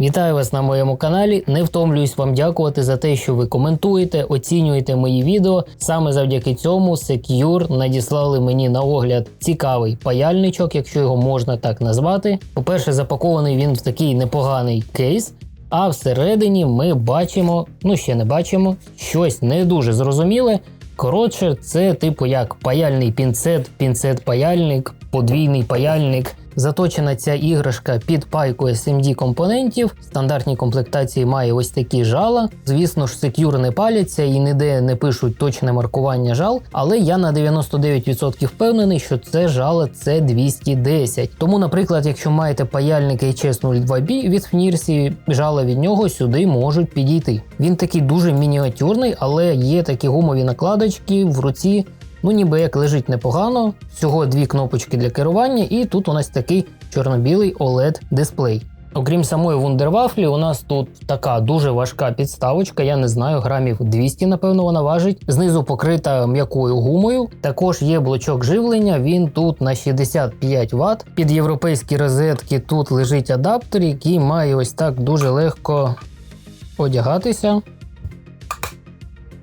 Вітаю вас на моєму каналі. Не втомлююсь вам дякувати за те, що ви коментуєте, оцінюєте мої відео. Саме завдяки цьому Secure надіслали мені на огляд цікавий паяльничок, якщо його можна так назвати. По-перше, запакований він в такий непоганий кейс. А всередині ми бачимо, ну ще не бачимо, щось не дуже зрозуміле. Коротше, це типу як паяльний пінцет, пінцет-паяльник, подвійний паяльник. Заточена ця іграшка під пайку SMD компонентів. В стандартній комплектації має ось такі жала. Звісно ж, Secure не паляться і ніде не пишуть точне маркування жал, але я на 99% впевнений, що це жало це 210. Тому, наприклад, якщо маєте паяльник HS02B від Фнірсі, жала від нього сюди можуть підійти. Він такий дуже мініатюрний, але є такі гумові накладочки в руці. Ну, ніби як лежить непогано, всього дві кнопочки для керування, і тут у нас такий чорно-білий OLED дисплей. Окрім самої вундервафлі, у нас тут така дуже важка підставочка, я не знаю, грамів 200, напевно, вона важить. Знизу покрита м'якою гумою. Також є блочок живлення, він тут на 65 Вт. Під європейські розетки тут лежить адаптер, який має ось так дуже легко одягатися.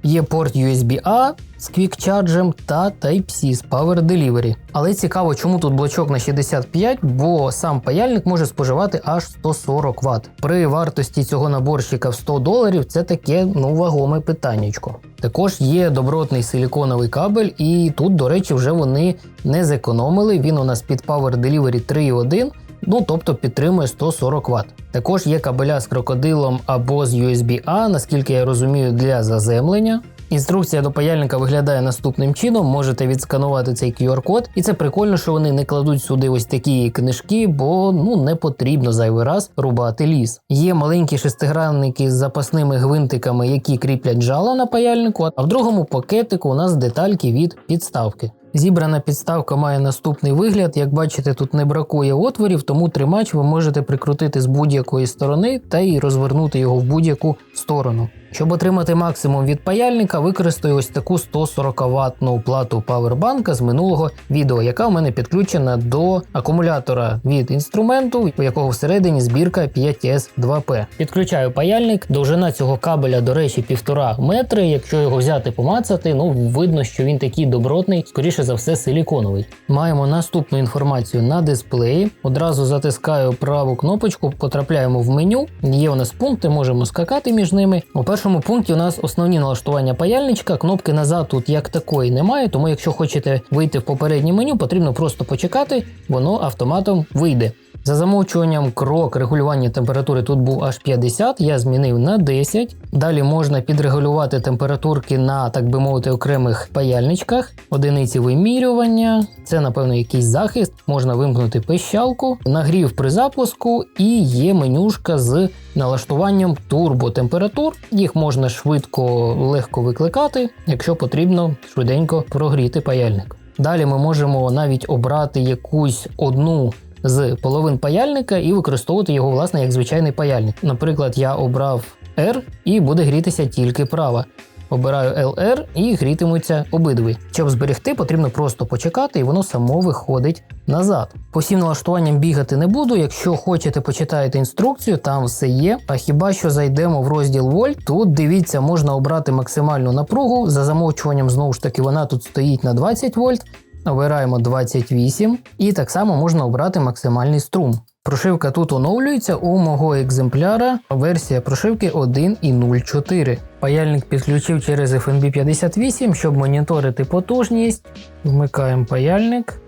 Є порт USB-A з QuickCharge та Type-C з Power Delivery. Але цікаво, чому тут блочок на 65, бо сам паяльник може споживати аж 140 Вт. При вартості цього наборщика в 100 доларів це таке ну вагоме питаннячко. Також є добротний силіконовий кабель, і тут, до речі, вже вони не зекономили. Він у нас під Power Delivery 3.1. Ну, тобто підтримує 140 Вт. Також є кабеля з крокодилом або з USB-A, наскільки я розумію, для заземлення. Інструкція до паяльника виглядає наступним чином. Можете відсканувати цей QR-код, і це прикольно, що вони не кладуть сюди ось такі книжки, бо ну не потрібно зайвий раз рубати ліс. Є маленькі шестигранники з запасними гвинтиками, які кріплять жало на паяльнику. А в другому пакетику у нас детальки від підставки. Зібрана підставка має наступний вигляд. Як бачите, тут не бракує отворів, тому тримач ви можете прикрутити з будь-якої сторони та й розвернути його в будь-яку сторону. Щоб отримати максимум від паяльника, використаю ось таку 140 ваттну плату павербанка з минулого відео, яка у мене підключена до акумулятора від інструменту, у якого всередині збірка 5S2P. Підключаю паяльник, довжина цього кабеля, до речі, 1,5 метри. Якщо його взяти помацати, ну видно, що він такий добротний, скоріше за все, силіконовий. Маємо наступну інформацію на дисплеї. Одразу затискаю праву кнопочку, потрапляємо в меню. Є у нас пункти, можемо скакати між ними. Першому пункті у нас основні налаштування паяльничка. Кнопки назад тут як такої немає, тому якщо хочете вийти в попереднє меню, потрібно просто почекати, воно автоматом вийде. За замовчуванням крок регулювання температури тут був аж 50, я змінив на 10. Далі можна підрегулювати температурки на, так би мовити, окремих паяльничках, одиниці вимірювання, це, напевно, якийсь захист, можна вимкнути пищалку, нагрів при запуску і є менюшка з налаштуванням турботемператур. Їх можна швидко, легко викликати, якщо потрібно швиденько прогріти паяльник. Далі ми можемо навіть обрати якусь одну з половин паяльника і використовувати його власне як звичайний паяльник. Наприклад, я обрав R і буде грітися тільки права. Обираю LR і грітимуться обидві. Щоб зберегти, потрібно просто почекати, і воно само виходить назад. По всім налаштуванням бігати не буду. Якщо хочете, почитаєте інструкцію, там все є. А хіба що зайдемо в розділ вольт, тут дивіться, можна обрати максимальну напругу. За замовчуванням, знову ж таки, вона тут стоїть на 20 вольт. Обираємо 28 і так само можна обрати максимальний струм. Прошивка тут оновлюється у мого екземпляра. Версія прошивки 1.04. Паяльник підключив через FNB 58, щоб моніторити потужність. Вмикаємо паяльник.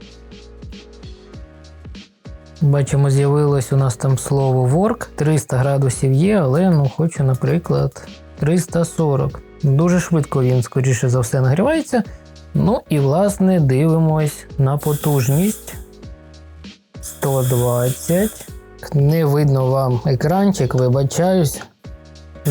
Бачимо, з'явилось у нас там слово work. 300 градусів є, але ну хочу, наприклад, 340. Дуже швидко він, скоріше за все, нагрівається. Ну і власне дивимось на потужність. 120. Не видно вам екранчик, вибачаюсь.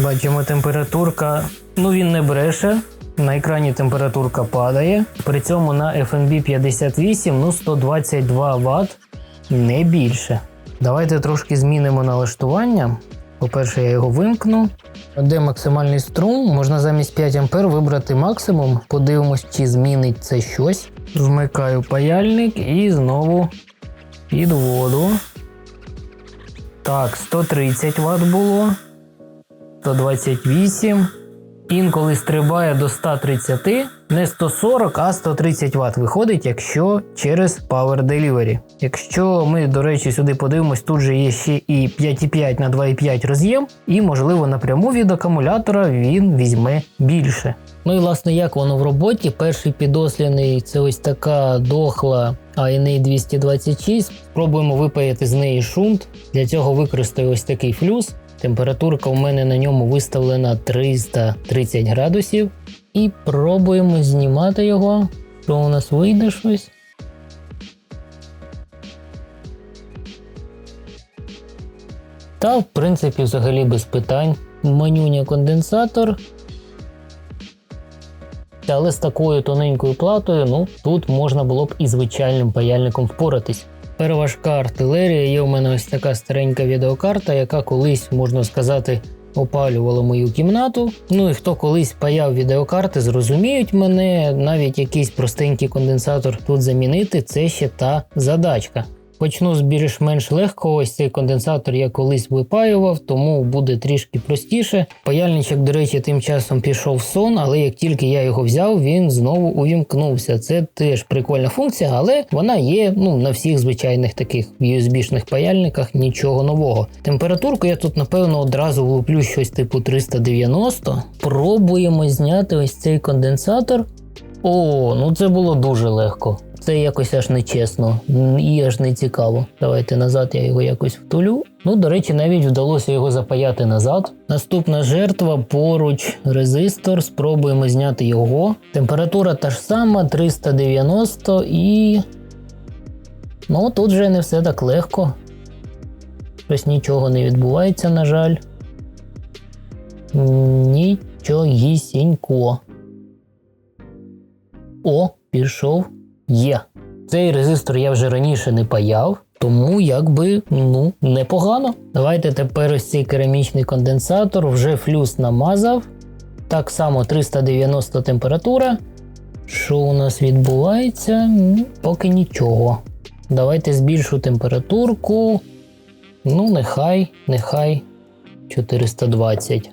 Бачимо, температурка. Ну він не бреше. На екрані температурка падає. При цьому на FNB 58 ну 122 Вт, не більше. Давайте трошки змінимо налаштування. По-перше, я його вимкну. Де максимальний струм, можна замість 5 А вибрати максимум. Подивимось, чи змінить це щось. Вмикаю паяльник і знову під воду. Так, 130 Вт було. 128. Інколи стрибає до 130, не 140, а 130 Вт виходить, якщо через Power Delivery. Якщо ми, до речі, сюди подивимось, тут же є ще і 5,5 на 2,5 роз'єм, і, можливо, напряму від акумулятора він візьме більше. Ну і власне, як воно в роботі? Перший підослідний це ось така дохла ANA 226. Спробуємо випаяти з неї шунт. Для цього використаю ось такий флюс. Температурка у мене на ньому виставлена 330 градусів. І пробуємо знімати його. Що у нас вийде щось? Та, в принципі, взагалі без питань. Манюня конденсатор. Але з такою тоненькою платою, ну тут можна було б і звичайним паяльником впоратись. Переважка артилерія, є у мене ось така старенька відеокарта, яка колись, можна сказати, опалювала мою кімнату. Ну і хто колись паяв відеокарти, зрозуміють мене, навіть якийсь простенький конденсатор тут замінити, це ще та задачка. Почну з більш-менш легкого. Ось цей конденсатор я колись випаював, тому буде трішки простіше. Паяльничок, до речі, тим часом пішов в сон, але як тільки я його взяв, він знову увімкнувся. Це теж прикольна функція, але вона є ну, на всіх звичайних таких USB-шних паяльниках нічого нового. Температурку я тут, напевно, одразу влуплю щось типу 390. Пробуємо зняти ось цей конденсатор. О, ну це було дуже легко. Це якось аж нечесно і аж не цікаво. Давайте назад я його якось втулю. Ну, до речі, навіть вдалося його запаяти назад. Наступна жертва поруч резистор. Спробуємо зняти його. Температура та ж сама 390 і. Ну, тут вже не все так легко. Щось нічого не відбувається, на жаль. Нічогісінько. О, пішов. Є. Цей резистор я вже раніше не паяв, тому якби ну непогано. Давайте тепер ось цей керамічний конденсатор вже флюс намазав. Так само 390 температура. Що у нас відбувається? Поки нічого. Давайте збільшу температурку. Ну, нехай, нехай 420.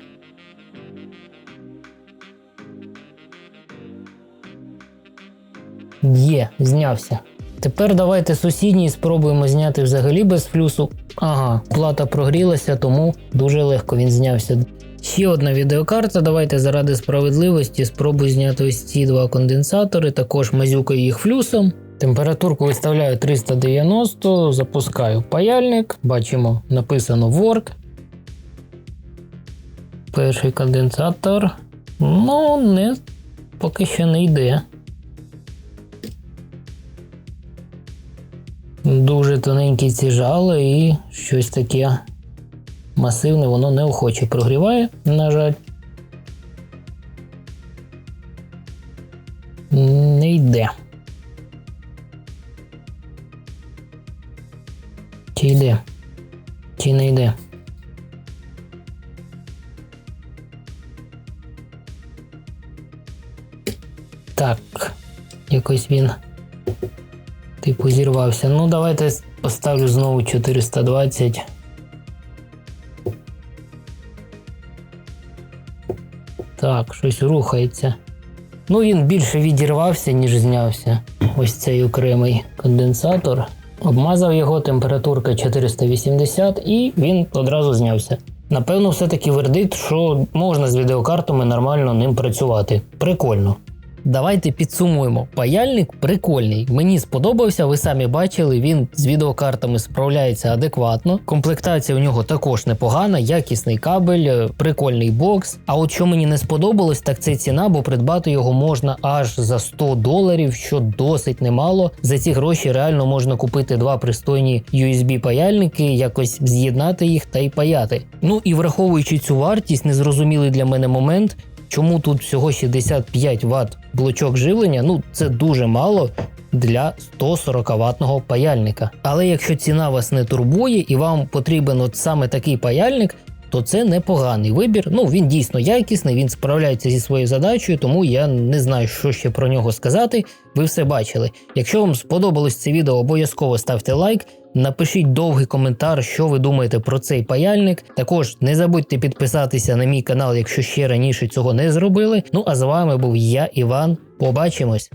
Є, знявся. Тепер давайте сусідній спробуємо зняти взагалі без флюсу. Ага, плата прогрілася, тому дуже легко він знявся. Ще одна відеокарта. Давайте заради справедливості спробую зняти ось ці два конденсатори, також мазюкаю їх флюсом. Температурку виставляю 390, запускаю паяльник, бачимо, написано Work. Перший конденсатор. Ну, не, поки що не йде. Дуже тоненькі ці жали і щось таке масивне, воно неохоче прогріває, на жаль. Не йде. Чи йде? Чи не йде? Так, якось він Типу зірвався. Ну, давайте поставлю знову 420. Так, щось рухається. Ну, він більше відірвався, ніж знявся. Ось цей окремий конденсатор. Обмазав його, температурка 480 і він одразу знявся. Напевно, все-таки вердикт, що можна з відеокартами нормально ним працювати. Прикольно. Давайте підсумуємо. Паяльник прикольний. Мені сподобався, ви самі бачили, він з відеокартами справляється адекватно. Комплектація у нього також непогана, якісний кабель, е, прикольний бокс. А от що мені не сподобалось, так це ціна, бо придбати його можна аж за 100 доларів, що досить немало. За ці гроші реально можна купити два пристойні USB-паяльники, якось з'єднати їх та й паяти. Ну і враховуючи цю вартість, незрозумілий для мене момент. Чому тут всього 65 Вт блочок живлення? Ну це дуже мало для 140 ватного паяльника. Але якщо ціна вас не турбує і вам потрібен от саме такий паяльник, то це непоганий вибір. Ну він дійсно якісний, він справляється зі своєю задачею, тому я не знаю, що ще про нього сказати. Ви все бачили. Якщо вам сподобалось це відео, обов'язково ставте лайк. Напишіть довгий коментар, що ви думаєте про цей паяльник. Також не забудьте підписатися на мій канал, якщо ще раніше цього не зробили. Ну а з вами був я, Іван. Побачимось!